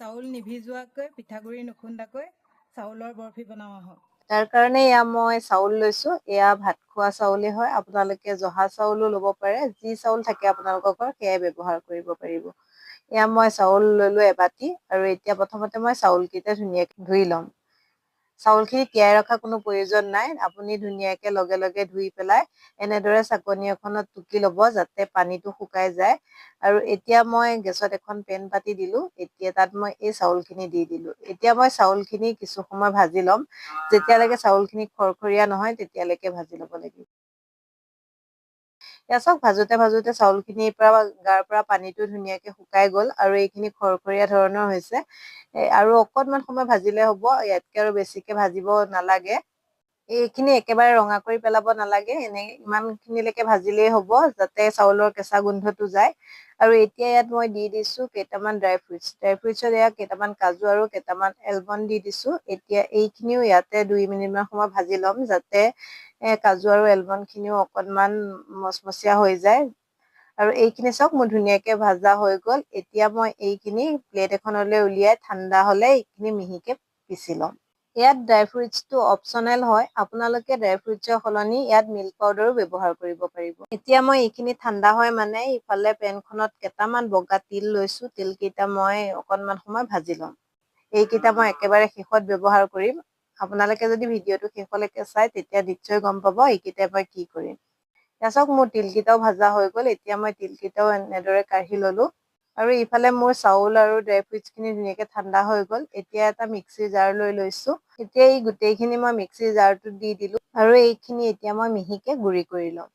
চাউল নিভিজোৱাকৈ পিঠাগুড়ি নুখুন্দাকৈ চাউলৰ বৰফি বনাওঁ আহক তাৰ কাৰণে এয়া মই চাউল লৈছো। এয়া ভাত খোৱা চাউলেই হয়। আপোনালোকে জহা চাউলো ল'ব পাৰে। যি চাউল থাকে আপোনালোকৰ ঘৰত সেয়াই ব্যৱহাৰ কৰিব পাৰিব। এয়া মই চাউল ললো এবাতি আৰু এতিয়া প্ৰথমতে মই চাউলকেইটা ধুনীয়াকৈ ধুই ল'ম। চাউলখিনি তিয়াই ৰখা কোনো প্ৰয়োজন নাই। আপুনি ধুনীয়াকৈ লগে লগে ধুই পেলাই এনেদৰে চাকনি এখনত টুকি ল'ব যাতে পানীটো শুকাই যায়। আৰু এতিয়া মই গেছত এখন পেন পাতি দিলো। এতিয়া তাত মই এই চাউলখিনি দি দিলো। এতিয়া মই চাউলখিনি কিছু সময় ভাজি ল'ম। যেতিয়ালৈকে চাউলখিনি খৰখৰীয়া নহয় তেতিয়ালৈকে ভাজি ল'ব লাগিব। এয়া চাওক ভাজোতে ভাজোতে চাউলখিনিৰ পৰা গাৰ পৰা পানীটো ধুনীয়াকে শুকাই গ'ল আৰু এইখিনি খৰখৰীয়া ধৰণৰ হৈছে। আৰু অকণমান সময় ভাজিলে হ'ব ইয়াতকে আৰু বেছিকে ভাজিব নালাগে। এইখিনি একেবাৰে ৰঙা কৰি পেলাব নালাগে এনে ইমানখিনিলৈকে ভাজিলেই হ'ব যাতে চাউলৰ কেঁচা গোন্ধটো যায়। আৰু এতিয়া ইয়াত মই দি দিছো কেইটামান ড্ৰাই ফ্ৰুইটছ ড্ৰাই ফ্ৰুইটছত ইয়াত কেইটামান কাজু আৰু কেইটামান এলমণ্ড দি দিছো। এতিয়া এইখিনিও ইয়াতে দুই মিনিটমান সময় ভাজি ল'ম যাতে কাজু আৰু এলমণ্ড খিনিও অকণমান মচমচীয়া হৈ যায়। আৰু এইখিনি চাওক মোৰ ধুনীয়াকে ভাজা হৈ গ'ল। এতিয়া মই এইখিনি প্লেট এখনলৈ উলিয়াই ঠাণ্ডা হ'লে এইখিনি মিহিকে পিচি ল'ম। ইয়াত ড্ৰাই ফ্ৰুইটছটো অপচনেল হয় আপোনালোকে ড্ৰাই ফ্ৰুইটছৰ সলনি ইয়াত মিল্ক পাউডাৰো ব্যৱহাৰ কৰিব পাৰিব। এতিয়া মই এইখিনি ঠাণ্ডা হয় মানে ইফালে পেনখনত কেইটামান বগা তিল লৈছো তিলকেইটা মই অকণমান সময় ভাজি ল'ম। এইকেইটা মই একেবাৰে শেষত ব্যৱহাৰ কৰিম। আপোনালোকে যদি ভিডিঅ'টো শেষলৈকে চাই তেতিয়া নিশ্চয় গম পাব এইকেইটা মই কি কৰিম। চাওক মোৰ তিলকেইটাও ভাজা হৈ গ'ল। এতিয়া মই তিলকেইটাও এনেদৰে কাঢ়ি ল'লো। আৰু ইফালে মোৰ চাউল আৰু ড্ৰাই ফ্ৰুইটছ খিনি ধুনীয়াকে ঠাণ্ডা হৈ গ'ল। এতিয়া এটা মিক্সিৰ জাৰ লৈ লৈছো। এতিয়া এই গোটেইখিনি মই মিক্সিৰ জাৰটোত দি দিলো আৰু এইখিনি এতিয়া মই মিহিকে গুড়ি কৰি ল'ম।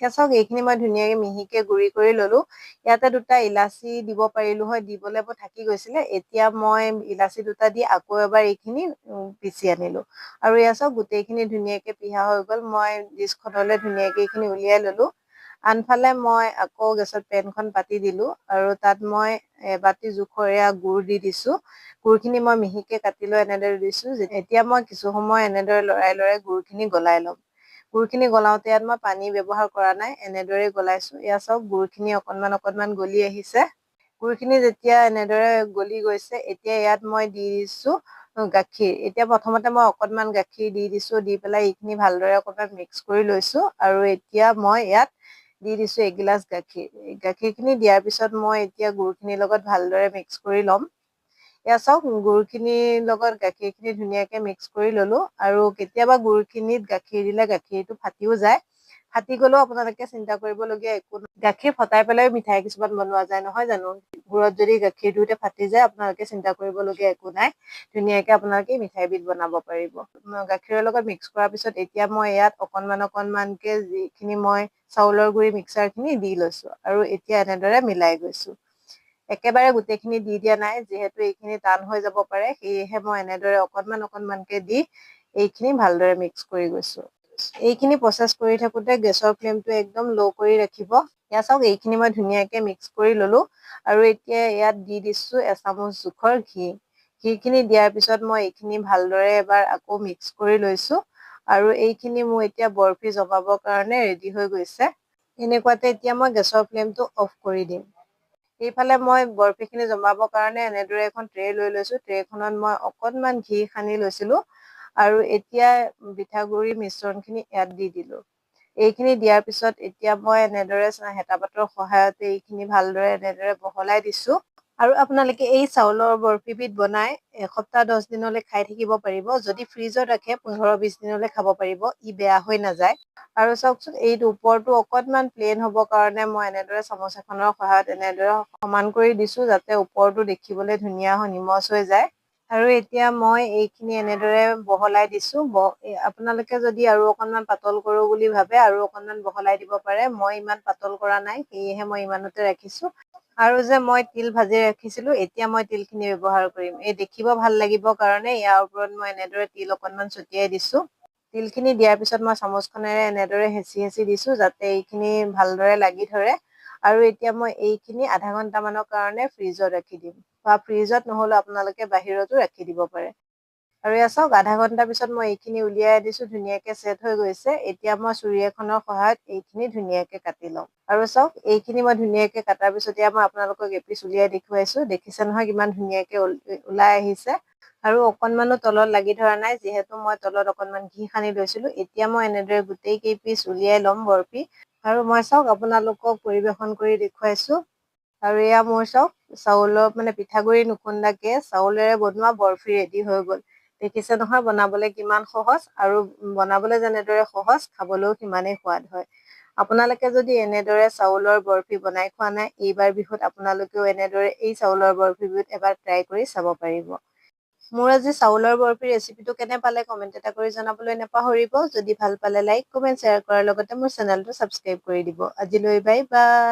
চাওক এইখিনি মই ধুনীয়াকে মিহিকে গুড়ি কৰি ল'লো। ইয়াতে দুটা ইলাচি দিব পাৰিলো হয় দিবলৈ থাকি গৈছিলে। এতিয়া মই ইলাচি দুটা দি আকৌ এবাৰ এইখিনি পিচি আনিলো। আৰু এয়া চাওক গোটেইখিনি ধুনীয়াকে পিহা হৈ গ'ল। মই ডিছখনলৈ ধুনীয়াকে এইখিনি উলিয়াই ল'লো। আনফালে মই আকৌ গেছত পেনখন পাতি দিলো আৰু তাত মই এবাতি জোখৰ এয়া গুড় দি দিছো। গুড়খিনি মই মিহিকে কাটি লৈ এনেদৰে দিছো এতিয়া মই কিছু সময় এনেদৰে লৰাই লৰাই গুড়খিনি গলাই ল'ম। গুড়খিনি গলাওতে ইয়াত মই পানী ব্যৱহাৰ কৰা নাই এনেদৰে গলাইছো। এয়া চাওক গুড়খিনি অকনমান অকনমান গলি আহিছে। গুড়খিনি যেতিয়া এনেদৰে গলি গৈছে এতিয়া ইয়াত মই দি দিছো গাখীৰ। এতিয়া প্ৰথমতে মই অকনমান গাখীৰ দি দিছো দি পেলাই এইখিনি ভালদৰে অকনমান মিক্স কৰি লৈছো। আৰু এতিয়া মই ইয়াত দি দিছো এগিলাচ গাখীৰ গাখীৰখিনি দিয়াৰ পিছত মই এতিয়া গুড়খিনিৰ লগত ভালদৰে মিক্স কৰি ল'ম। এয়া চাওক গুড়খিনিৰ লগত গাখীৰখিনি ধুনীয়াকে মিক্স কৰি ল'লো আৰু কেতিয়াবা গুড়খিনিত গাখীৰ দিলে গাখীৰটো ফাটিও যায়। ফাটি গলেও আপোনালোকে চিন্তা কৰিবলগীয়া একো গাখীৰ ফটাই পেলাই মিঠাই কিছুমান বনোৱা যায় নহয় জানো? গুড়ত যদি গাখীৰ দিওঁতে ফাটি যায় আপোনালোকে চিন্তা কৰিবলগীয়া একো নাই। ধুনীয়াকে আপোনালোকে মিঠাইবিধ বনাব পাৰিব। গাখীৰৰ লগত মিক্স কৰাৰ পিছত এতিয়া মই ইয়াত অকনমান অকনমানকে যিখিনি মই চাউলৰ গুৰি মিক্সাৰ খিনি দি লৈছো আৰু এতিয়া এনেদৰে মিলাই গৈছো। একেবাৰে গোটেইখিনি দি দিয়া নাই যিহেতু এইখিনি টান হৈ যাব পাৰে সেয়েহে মই এনেদৰে অকনমান অকনমানকে দি এইখিনি ভালদৰে মিক্স কৰি গৈছো। এইখিনি প্ৰচেছ কৰি থাকোতে গেছৰ ফ্লেমটো একদম ল' কৰি ৰাখিব। এয়া চাওক এইখিনি মই ধুনীয়াকে মিক্স কৰি ললো। আৰু এতিয়া ইয়াত দি দিছো এচামুচ জোখৰ ঘি। ঘিখিনি দিয়াৰ পিছত মই এইখিনি ভালদৰে এবাৰ আকৌ মিক্স কৰি লৈছো। আৰু এইখিনি মোৰ এতিয়া বৰফি জমাবৰ কাৰণে ৰেডি হৈ গৈছে। এনেকুৱাতে এতিয়া মই গেছৰ ফ্লেমটো অফ কৰি দিম। এইফালে মই বৰফিখিনি জমাবৰ কাৰণে এনেদৰে এখন ট্ৰে লৈ লৈছো। ট্ৰেখনত মই অকনমান ঘি সানি লৈছিলো। আৰু এতিয়া পিঠাগুড়িৰ মিশ্ৰণখিনি ইয়াত দি দিলো। এইখিনি দিয়াৰ পিছত এতিয়া মই এনেদৰে হেতা পাতৰ সহায়তে এইখিনি ভালদৰে এনেদৰে বহলাই দিছো। আৰু আপোনালোকে এই চাউলৰ বৰফিবিধ বনাই এসপ্তাহ দহ দিনলৈ খাই থাকিব পাৰিব। যদি ফ্ৰিজত ৰাখে পোন্ধৰ বিছ দিনলৈ খাব পাৰিব। ই বেয়া হৈ নাযায়। আৰু চাওকচোন এইটো ওপৰটো অকনমান প্লেন হ'বৰ কাৰণে মই এনেদৰে চামুচ এখনৰ সহায়ত এনেদৰে সমান কৰি দিছো যাতে ওপৰটো দেখিবলৈ ধুনীয়া হৈ নিমজ হৈ যায়। আৰু এতিয়া মই এইখিনি এনেদৰে বহলাই দিছো। আপোনালোকে যদি আৰু অকনমান পাতল কৰো বুলি ভাবে আৰু অকনমান বহলাই দিব পাৰে। মই ইমান পাতল কৰা নাই সেয়েহে মই ইমানতে ৰাখিছো। আৰু যে মই তিল ভাজি ৰাখিছিলো এতিয়া মই তিলখিনি ব্যৱহাৰ কৰিম। এই দেখিব ভাল লাগিব কাৰণে ইয়াৰ ওপৰত মই এনেদৰে তিল অকনমান ছটিয়াই দিছো। তিলখিনি দিয়াৰ পিছত মই চামুচখনেৰে এনেদৰে হেঁচি হেঁচি দিছো যাতে এইখিনি ভালদৰে লাগি ধৰে। আৰু এতিয়া মই এইখিনি আধা ঘন্টা মানৰ কাৰণে ফ্ৰিজত ৰাখি দিম। বা ফ্ৰিজত নহ'লে আপোনালোকে বাহিৰতো ৰাখি দিব পাৰে। আৰু এয়া চাওক আধা ঘন্টাৰ পিছত মই এইখিনি উলিয়াই দিছো ধুনীয়াকে ছেট হৈ গৈছে। এতিয়া মই চুৰি এখনৰ সহায়ত এইখিনি ধুনীয়াকে কাটি লম আৰু চাওক এইখিনি মই ধুনীয়াকে কাটাৰ পিছত এতিয়া মই আপোনালোকক এপিচ উলিয়াই দেখুৱাইছো। দেখিছে নহয় কিমান ধুনীয়াকে ওল- ওলাই আহিছে। আৰু অকনমানো তলত লাগি ধৰা নাই যিহেতু মই তলত অকনমান ঘি সানি লৈছিলো। এতিয়া মই এনেদৰে গোটেই কেই পিচ উলিয়াই ল'ম বৰফি। আৰু মই চাওক আপোনালোকক পৰিৱেশন কৰি দেখুৱাইছো। আৰু এয়া মোৰ চাওক চাউলৰ মানে পিঠাগুৰি নুখুন্দাকে চাউলেৰে বনোৱা বৰফি ৰেডি হৈ গ'ল। দেখিছে নহয় বনাবলৈ কিমান সহজ আৰু বনাবলৈ যেনেদৰে সহজ খাবলৈও সিমানেই সোৱাদ হয়। আপোনালোকে যদি এনেদৰে চাউলৰ বৰফি বনাই খোৱা নাই এইবাৰ বিহুত আপোনালোকেও এনেদৰে এই চাউলৰ বৰফি বিহুত এবাৰ ট্ৰাই কৰি চাব পাৰিব। মোৰ আজি চাউলৰ বৰফি ৰেচিপিটো কেনে পালে কমেণ্ট এটা কৰি জনাবলৈ নাপাহৰিব। যদি ভাল পালে লাইক কমেণ্ট শ্বেয়াৰ কৰাৰ লগতে মোৰ চেনেলটো ছাবস্ক্ৰাইব কৰি দিব। আজিলৈ বাই বাই